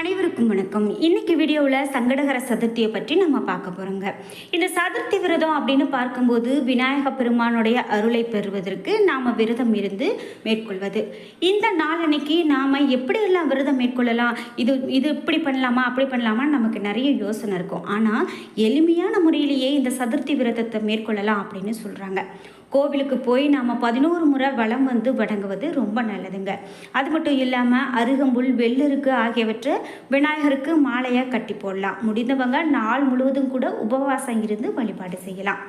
அனைவருக்கும் வணக்கம். இன்னைக்கு வீடியோவில் சங்கடகர சதுர்த்தியை பற்றி நம்ம பார்க்க போகிறோங்க இந்த சதுர்த்தி விரதம் அப்படின்னு பார்க்கும்போது விநாயக பெருமானுடைய அருளை பெறுவதற்கு நாம் விரதம் இருந்து மேற்கொள்வது. இந்த நாளன்னைக்கு நாம் எப்படியெல்லாம் விரதம் மேற்கொள்ளலாம்? இது இது இப்படி பண்ணலாமா? அப்படி பண்ணலாமா நமக்கு நிறைய யோசனை இருக்கும். ஆனால் எளிமையான முறையிலேயே இந்த சதுர்த்தி விரதத்தை மேற்கொள்ளலாம் அப்படின்னு சொல்கிறாங்க கோவிலுக்கு போய் நாம் பதினோரு முறை வளம் வந்து வணங்குவது ரொம்ப நல்லதுங்க. அது மட்டும் இல்லாமல் அருகம்புல் வெள்ளருக்கு ஆகியவற்றை விநாயகருக்கு மாலையாக கட்டி போடலாம். முடிந்தவங்க நாள் முழுவதும் கூட உபவாசம் இருந்து வழிபாடு செய்யலாம்.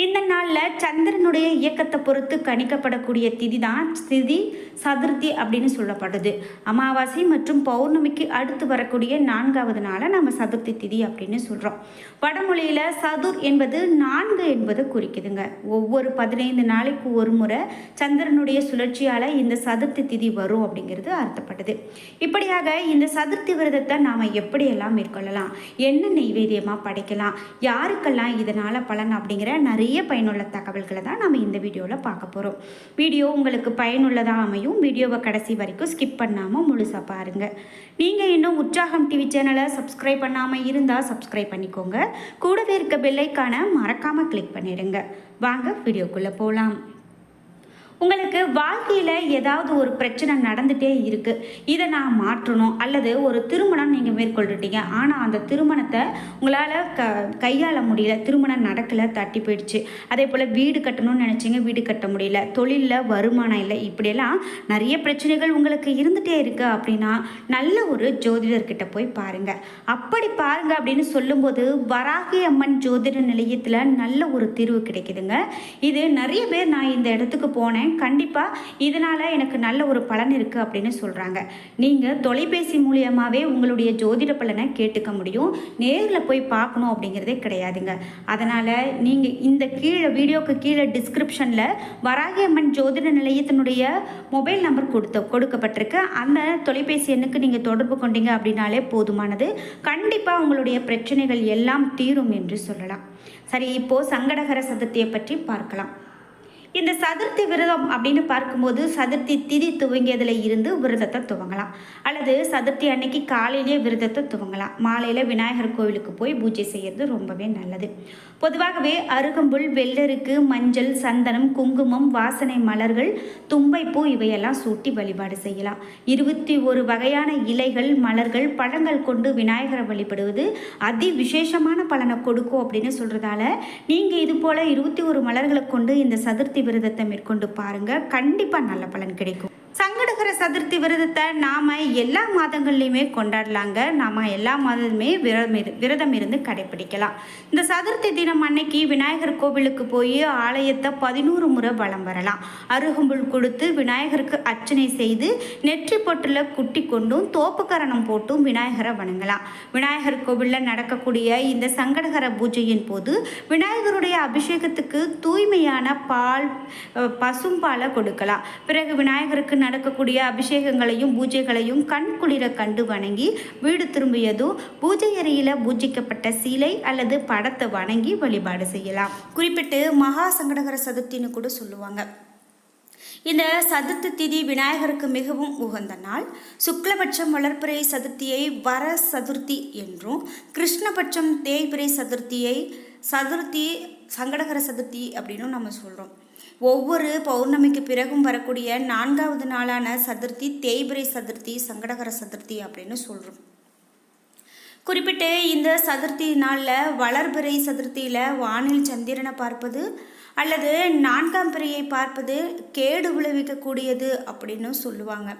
இந்த நாளில் சந்திரனுடைய இயக்கத்தை பொறுத்து கணிக்கப்படக்கூடிய திதி தான் திதி சதுர்த்தி அப்படின்னு சொல்லப்படுது. அமாவாசை மற்றும் பௌர்ணமிக்கு அடுத்து வரக்கூடிய நான்காவது நாளை நம்ம சதுர்த்தி திதி அப்படின்னு சொல்கிறோம் வடமொழியில் சதுர் என்பது நான்கு என்பது குறிக்குதுங்க. ஒவ்வொரு பதினைந்து நாளைக்கு ஒரு முறை சந்திரனுடைய சுழற்சியால் இந்த சதுர்த்தி திதி வரும் அப்படிங்கிறது அர்த்தப்படுது இப்படியாக இந்த சதுர்த்தி விரதத்தை நாம் எப்படியெல்லாம் மேற்கொள்ளலாம்? என்ன நெய்வேதியமாக படைக்கலாம்? யாருக்கெல்லாம் இதனால் பலன் அப்படிங்கிற நிறைய நிறைய பயனுள்ள தகவல்களை தான் நம்ம இந்த வீடியோவில் பார்க்க போகிறோம் வீடியோ உங்களுக்கு பயனுள்ளதாக அமையும். வீடியோவை கடைசி வரைக்கும் ஸ்கிப் பண்ணாமல் முழுசாக பாருங்கள் நீங்கள் இன்னும் உற்சாகம் டிவி சேனலை சப்ஸ்கிரைப் பண்ணாமல் இருந்தால் சப்ஸ்கிரைப் பண்ணிக்கோங்க. கூடவே இருக்க பெல்லைக்கான மறக்காமல் கிளிக் பண்ணிடுங்க. வாங்க வீடியோக்குள்ளே போகலாம் உங்களுக்கு வாழ்க்கையில் ஏதாவது ஒரு பிரச்சனை நடந்துகிட்டே இருக்குது இதை நான் மாற்றணும். அல்லது ஒரு திருமணம் நீங்கள் மேற்கொள்றீங்க. ஆனால் அந்த திருமணத்தை உங்களால் க கையாள முடியல. திருமணம் நடக்கலை தட்டி போயிடுச்சு. அதே போல் வீடு கட்டணும்னு நினச்சிங்க வீடு கட்ட முடியல. தொழிலில் வருமானம் இல்லை. இப்படியெல்லாம் நிறைய பிரச்சனைகள் உங்களுக்கு இருந்துகிட்டே இருக்குது அப்படின்னா நல்ல ஒரு ஜோதிடர்கிட்ட போய் பாருங்கள் அப்படி பாருங்கள் அப்படின்னு சொல்லும்போது வராகி அம்மன் ஜோதிட நிலையத்தில் நல்ல ஒரு தீர்வு கிடைக்குதுங்க. இது நிறைய பேர் நான் இந்த இடத்துக்கு போனேன். கண்டிப்பாக இதனால் எனக்கு நல்ல ஒரு பலன் இருக்குது அப்படின்னு சொல்கிறாங்க நீங்கள் தொலைபேசி மூலியமாகவே உங்களுடைய ஜோதிட பலனை கேட்டுக்க முடியும். நேரில் போய் பார்க்கணும் அப்படிங்கிறதே கிடையாதுங்க. அதனால் நீங்கள் இந்த கீழே வீடியோக்கு கீழே டிஸ்கிரிப்ஷனில் வராகி அம்மன் ஜோதிட நிலையத்தினுடைய மொபைல் நம்பர் கொடுத்த கொடுக்கப்பட்டிருக்கு. அந்த தொலைபேசி எண்ணுக்கு நீங்கள் தொடர்பு கொண்டீங்க அப்படின்னாலே போதுமானது. கண்டிப்பாக உங்களுடைய பிரச்சனைகள் எல்லாம் தீரும் என்று சொல்லலாம். சரி இப்போது சங்கடகர சதுர்த்தியை பற்றி பார்க்கலாம். இந்த சதுர்த்தி விரதம் அப்படின்னு பார்க்கும்போது சதுர்த்தி திதி துவங்கியதில் இருந்து விரதத்தை துவங்கலாம். அல்லது சதுர்த்தி அன்னைக்கு காலையிலேயே விரதத்தை துவங்கலாம். மாலையில் விநாயகர் கோவிலுக்கு போய் பூஜை செய்கிறது ரொம்பவே நல்லது. பொதுவாகவே அருகம்புல் வெள்ளருக்கு மஞ்சள் சந்தனம் குங்குமம் வாசனை மலர்கள் தும்பைப்பூ இவையெல்லாம் சூட்டி வழிபாடு செய்யலாம். இருபத்தி ஒரு வகையான இலைகள் மலர்கள் பழங்கள் கொண்டு விநாயகரை வழிபடுவது அதி விசேஷமான பலனை கொடுக்கும் அப்படின்னு சொல்கிறதால நீங்கள் இது போல் இருபத்தி ஒரு மலர்களை கொண்டு இந்த சதுர்த்தி விரதத்தை மேற்கொண்டு பாருங்கள் கண்டிப்பாக நல்ல பலன் கிடைக்கும். சங்கடகர சதுர்த்தி விரதத்தை நாம் எல்லா மாதங்கள்லையுமே கொண்டாடலாங்க. நாம் எல்லா மாதமே விரதம் இரு விரதம் இருந்து கடைப்பிடிக்கலாம் இந்த சதுர்த்தி தினம் அன்னைக்கு விநாயகர் கோவிலுக்கு போய் ஆலயத்தை பதினோரு முறை வலம் வரலாம். அருகம்புல் கொடுத்து விநாயகருக்கு அர்ச்சனை செய்து நெற்றி பொட்டில் குட்டி கொண்டும் தோப்புக்கரணம் போட்டும் விநாயகரை வணங்கலாம். விநாயகர் கோவிலில் நடக்கக்கூடிய இந்த சங்கடகர பூஜையின் போது விநாயகருடைய அபிஷேகத்துக்கு தூய்மையான பால் பசும்பாலை கொடுக்கலாம். பிறகு விநாயகருக்கு நடக்கக்கூடிய அபிஷேகங்களையும் பூஜைகளையும் கண் குளிர கண்டு வணங்கி வீடு திரும்பியதும் பூஜை அறையில் பூஜிக்கப்பட்ட சிலை அல்லது படத்தை வணங்கி வழிபாடு செய்யலாம். குறிப்பிட்டு மகா சங்கடகர சதுர்த்தின்னு கூட சொல்லுவாங்க. இந்த சதுர்த்தி திதி விநாயகருக்கு மிகவும் உகந்த நாள். சுக்லபட்சம் வளர்ப்பிறை சதுர்த்தியை வர சதுர்த்தி என்றும் கிருஷ்ணபட்சம் தேய்பிறை சதுர்த்தியை சதுர்த்தி சங்கடகர சதுர்த்தி அப்படின்னும் நம்ம சொல்கிறோம் ஒவ்வொரு பௌர்ணமிக்கு பிறகும் வரக்கூடிய நான்காவது நாளான சதுர்த்தி தேய்பிரை சதுர்த்தி சங்கடகர சதுர்த்தி அப்படின்னு சொல்கிறோம் குறிப்பிட்டு இந்த சதுர்த்தி நாளில் வளர்பிறை சதுர்த்தியில் வானில் சந்திரனை பார்ப்பது அல்லது நான்காம் பிறையை பார்ப்பது கேடு விளைவிக்கக்கூடியது அப்படின்னு சொல்லுவாங்க.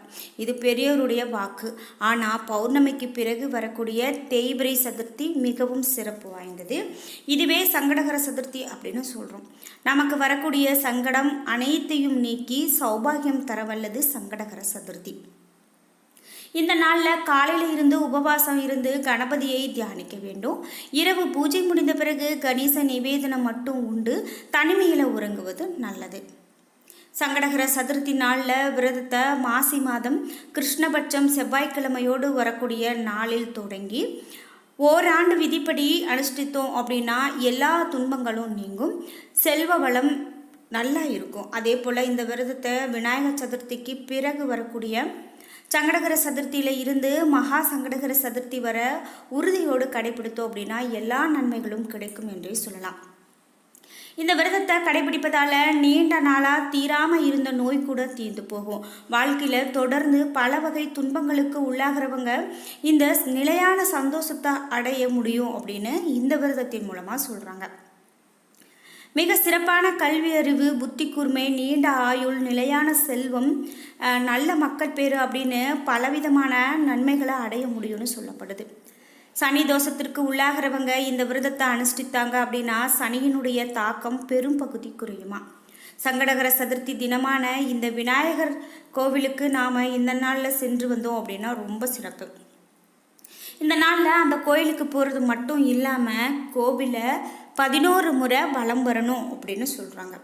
இது பெரியோருடைய வாக்கு. ஆனால் பௌர்ணமிக்கு பிறகு வரக்கூடிய தேய்பிரை சதுர்த்தி மிகவும் சிறப்பு வாய்ந்தது. இதுவே சங்கடகர சதுர்த்தி அப்படின்னு சொல்கிறோம் நமக்கு வரக்கூடிய சங்கடம் அனைத்தையும் நீக்கி சௌபாகியம் தரவல்லது சங்கடகர சதுர்த்தி. இந்த நாளில் காலையில் இருந்து உபவாசம் இருந்து கணபதியை தியானிக்க வேண்டும். இரவு பூஜை முடிந்த பிறகு கணேச நிவேதனம் மட்டும் உண்டு. தனிமையில் உறங்குவது நல்லது. சங்கடகர சதுர்த்தி நாளில் விரதத்தை மாசி மாதம் கிருஷ்ணபட்சம் செவ்வாய்க்கிழமையோடு வரக்கூடிய நாளில் தொடங்கி ஓராண்டு விதிப்படி அனுஷ்டித்தோம் அப்படின்னா எல்லா துன்பங்களும் நீங்கும். செல்வ வளம் நல்லா இருக்கும். அதே போல் இந்த விரதத்தை விநாயகர் சதுர்த்திக்கு பிறகு வரக்கூடிய சங்கடகர சதுர்த்தியில் இருந்து மகா சங்கடகர சதுர்த்தி வர உறுதியோடு கடைபிடித்தோம் அப்படின்னா எல்லா நன்மைகளும் கிடைக்கும் என்றே சொல்லலாம். இந்த விரதத்தை கடைபிடிப்பதால் நீண்ட நாளாக தீராமல் இருந்த நோய் கூட தீர்ந்து போகும். வாழ்க்கையில் தொடர்ந்து பல வகை துன்பங்களுக்கு உள்ளாகிறவங்க இந்த நிலையான சந்தோஷத்தை அடைய முடியும் அப்படின்னு இந்த விரதத்தின் மூலமாக சொல்கிறாங்க மிக சிறப்பான கல்வி அறிவு புத்தி கூர்மை நீண்ட ஆயுள் நிலையான செல்வம் நல்ல மக்கள் பேர் அப்படின்னு பலவிதமான நன்மைகளை அடைய முடியும்னு சொல்லப்படுது. சனி தோஷத்திற்கு உள்ளாகிறவங்க இந்த விரதத்தை அனுஷ்டித்தாங்க அப்படின்னா சனியினுடைய தாக்கம் பெரும் பகுதி குறையுமா சங்கடகர சதுர்த்தி தினமான இந்த விநாயகர் கோவிலுக்கு நாம் இந்த நாளில் சென்று வந்தோம் அப்படின்னா ரொம்ப சிறப்பு. இந்த நாளில் அந்த கோயிலுக்கு போகிறது மட்டும் இல்லாமல் கோவிலை பதினோரு முறை வலம் வரணும் அப்படின்னு சொல்கிறாங்க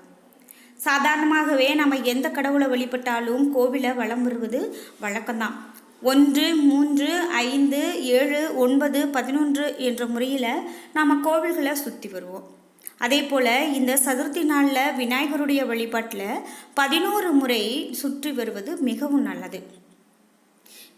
சாதாரணமாகவே நம்ம எந்த கடவுளை வழிபட்டாலும் கோவிலை வலம் வருவது வழக்கம்தான். ஒன்று மூன்று ஐந்து ஏழு ஒன்பது பதினொன்று என்ற முறையில் நாம் கோவில்களை சுற்றி வருவோம். அதே போல் இந்த சதுர்த்தி நாளில் விநாயகருடைய வழிபாட்டில் பதினோரு முறை சுற்றி வருவது மிகவும் நல்லது.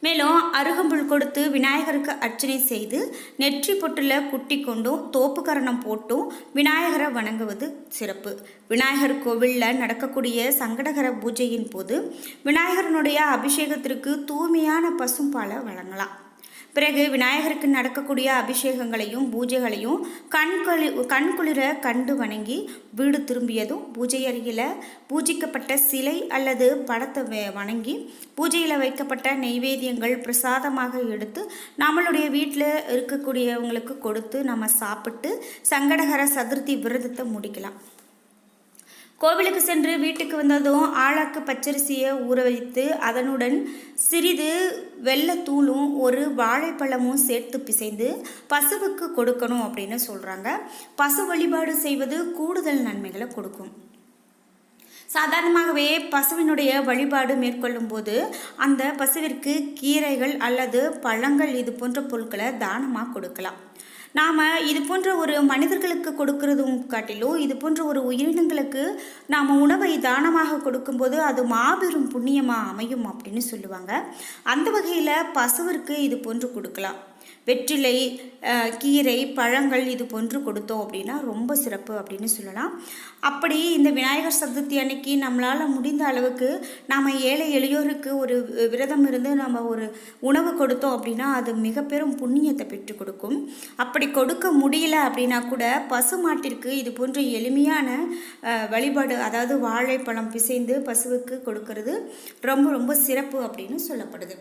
மேலும் அருகம்புல் கொடுத்து விநாயகருக்கு அர்ச்சனை செய்து நெற்றி பொட்டில் குட்டி கொண்டும் தோப்புக்கரணம் போட்டும் விநாயகரை வணங்குவது சிறப்பு. விநாயகர் கோவிலில் நடக்கக்கூடிய சங்கடகர பூஜையின் போது விநாயகரனுடைய அபிஷேகத்திற்கு தூய்மையான பசும்பாலை வழங்கலாம். பிறகு விநாயகருக்கு நடக்கக்கூடிய அபிஷேகங்களையும் பூஜைகளையும் கண்குளி கண்குளிர கண்டு வணங்கி வீடு திரும்பியதும் பூஜை அருகில் பூஜிக்கப்பட்ட சிலை அல்லது படத்தை வணங்கி பூஜையில் வைக்கப்பட்ட நெய்வேத்தியங்கள் பிரசாதமாக எடுத்து நம்மளுடைய வீட்டில் இருக்கக்கூடியவங்களுக்கு கொடுத்து நம்ம சாப்பிட்டு சங்கடகர சதுர்த்தி விரதத்தை முடிக்கலாம். கோவிலுக்கு சென்று வீட்டுக்கு வந்ததும் ஆழாக்கு பச்சரிசியை ஊற வைத்து அதனுடன் சிறிது வெள்ளத்தூளும் ஒரு வாழைப்பழமும் சேர்த்து பிசைந்து பசுவுக்கு கொடுக்கணும் அப்படின்னு சொல்கிறாங்க பசு வழிபாடு செய்வது கூடுதல் நன்மைகளை கொடுக்கும். சாதாரணமாகவே பசுவினுடைய வழிபாடு மேற்கொள்ளும் போது அந்த பசுவிற்கு கீரைகள் அல்லது பழங்கள் இது போன்ற பொருட்களை தானமாக கொடுக்கலாம். நாம் இது போன்ற ஒரு மனிதர்களுக்கு கொடுக்கறதும் காட்டிலும் இது போன்ற ஒரு உயிரினங்களுக்கு நாம் உணவை தானமாக கொடுக்கும்போது அது மாபெரும் புண்ணியமாக அமையும் அப்படின்னு சொல்லுவாங்க. அந்த வகையில் பசுவிற்கு இது போன்று கொடுக்கலாம். வெற்றிலை கீரை பழங்கள் இது போன்று கொடுத்தோம் அப்படின்னா ரொம்ப சிறப்பு அப்படின்னு சொல்லலாம். அப்படி இந்த விநாயகர் சதுர்த்தி அன்னைக்கு நம்மளால் முடிந்த அளவுக்கு நாம் ஏழை எளியோருக்கு ஒரு விரதம் இருந்து நம்ம ஒரு உணவு கொடுத்தோம் அப்படின்னா அது மிக பெரும் புண்ணியத்தை பெற்றுக் கொடுக்கும். அப்படி கொடுக்க முடியல அப்படின்னா கூட பசு மாட்டிற்கு இது போன்ற எளிமையான வழிபாடு அதாவது வாழைப்பழம் பிசைந்து பசுவுக்கு கொடுக்கறது ரொம்ப ரொம்ப சிறப்பு அப்படின்னு சொல்லப்படுது.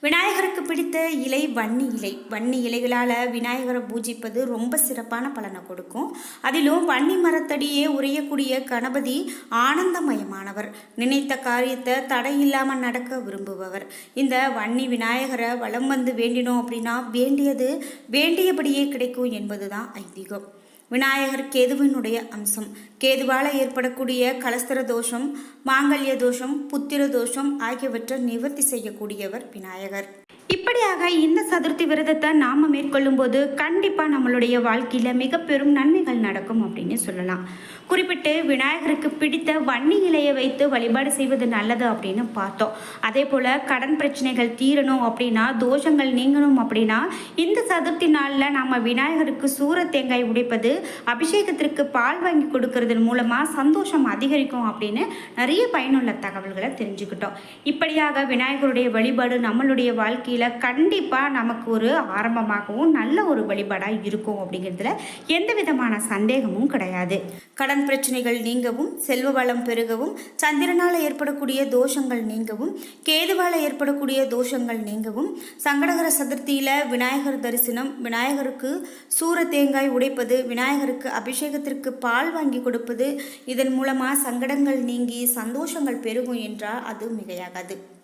விநாயகருக்கு பிடித்த இலை வன்னி இலை. வன்னி இலைகளால் விநாயகரை பூஜிப்பது ரொம்ப சிறப்பான பலனை கொடுக்கும். அதிலும் வன்னி மரத்தடியே உரையக்கூடிய கணபதி ஆனந்தமயமானவர். நினைத்த காரியத்தை தடை இல்லாமல் நடக்க விரும்புபவர். இந்த வன்னி விநாயகரை வலம் வந்து வேண்டினோம் அப்படின்னா வேண்டியது வேண்டியபடியே கிடைக்கும் என்பதுதான் ஐதீகம். விநாயகர் கேதுவினுடைய அம்சம். கேதுவால் ஏற்படக்கூடிய கலஸ்தர தோஷம் மாங்கல்ய தோஷம் புத்திர தோஷம் ஆகியவற்றை நிவர்த்தி செய்யக்கூடியவர் விநாயகர். இப்படியாக இந்த சதுர்த்தி விரதத்தை நாம் மேற்கொள்ளும் போது கண்டிப்பாக நம்மளுடைய வாழ்க்கையில் மிக பெரும் நன்மைகள் நடக்கும் அப்படின்னு சொல்லலாம். குறிப்பிட்டு விநாயகருக்கு பிடித்த வன்னி இலையை வைத்து வழிபாடு செய்வது நல்லது அப்படின்னு பார்த்தோம். அதே போல் கடன் பிரச்சனைகள் தீரணும் அப்படின்னா தோஷங்கள் நீங்கணும் அப்படின்னா இந்த சதுர்த்தி நாளில் நம்ம விநாயகருக்கு சூர தேங்காய் உடைப்பது அபிஷேகத்திற்கு பால் வாங்கி கொடுக்கறதன் மூலமாக சந்தோஷம் அதிகரிக்கும் அப்படின்னு நிறைய பயனுள்ள தகவல்களை தெரிஞ்சுக்கிட்டோம். இப்படியாக விநாயகருடைய வழிபாடு நம்மளுடைய வாழ்க்கையில் கண்டிப்பாக நமக்கு ஒரு ஆரம்பமாகவும் நல்ல ஒரு வழிபாடாக இருக்கும் அப்படிங்கிறதுல எந்த விதமான சந்தேகமும் கிடையாது. கடன் பிரச்சனைகள் நீங்கவும் செல்வ வளம் பெருகவும் சந்திரனால் ஏற்படக்கூடிய தோஷங்கள் நீங்கவும் கேதுவால் ஏற்படக்கூடிய தோஷங்கள் நீங்கவும் சங்கடகர சதுர்த்தியில் விநாயகர் தரிசனம் விநாயகருக்கு சூர தேங்காய் உடைப்பது விநாயகருக்கு அபிஷேகத்திற்கு பால் வாங்கி கொடுப்பது இதன் மூலமாக சங்கடங்கள் நீங்கி சந்தோஷங்கள் பெருகும் என்றால் அது மிகையாகாது.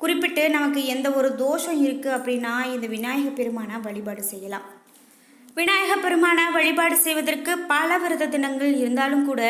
குறிப்பிட்டு நமக்கு எந்த ஒரு தோஷம் இருக்குது அப்படின்னா இந்த விநாயகர் பெருமானை வழிபாடு செய்யலாம். விநாயகர் பெருமானை வழிபாடு செய்வதற்கு பல விரத தினங்கள் இருந்தாலும் கூட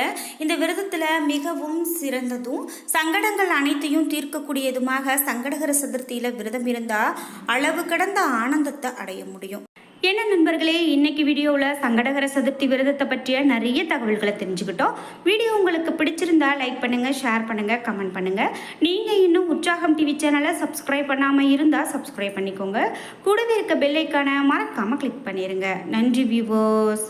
இந்த விரதத்தில் மிகவும் சிறந்ததும் சங்கடங்கள் அனைத்தையும் தீர்க்கக்கூடியதுமாக சங்கடகர சதுர்த்தியில் விரதம் இருந்தால் அளவு கடந்த ஆனந்தத்தை அடைய முடியும். என்ன நண்பர்களே இன்னைக்கு வீடியோவில் சங்கடகர சதுர்த்தி விரதத்தை பற்றிய நிறைய தகவல்களை தெரிஞ்சுக்கிட்டோம். வீடியோ உங்களுக்கு பிடிச்சிருந்தா லைக் பண்ணுங்கள் ஷேர் பண்ணுங்கள் கமெண்ட் பண்ணுங்கள் நீங்கள் இன்னும் உற்சாகம் டிவி சேனலை சப்ஸ்கிரைப் பண்ணாமல் இருந்தால் சப்ஸ்கிரைப் பண்ணிக்கோங்க. கூடவே இருக்க பெல்லைக்கான மறக்காமல் கிளிக் பண்ணிடுங்க நன்றி வியூவர்ஸ்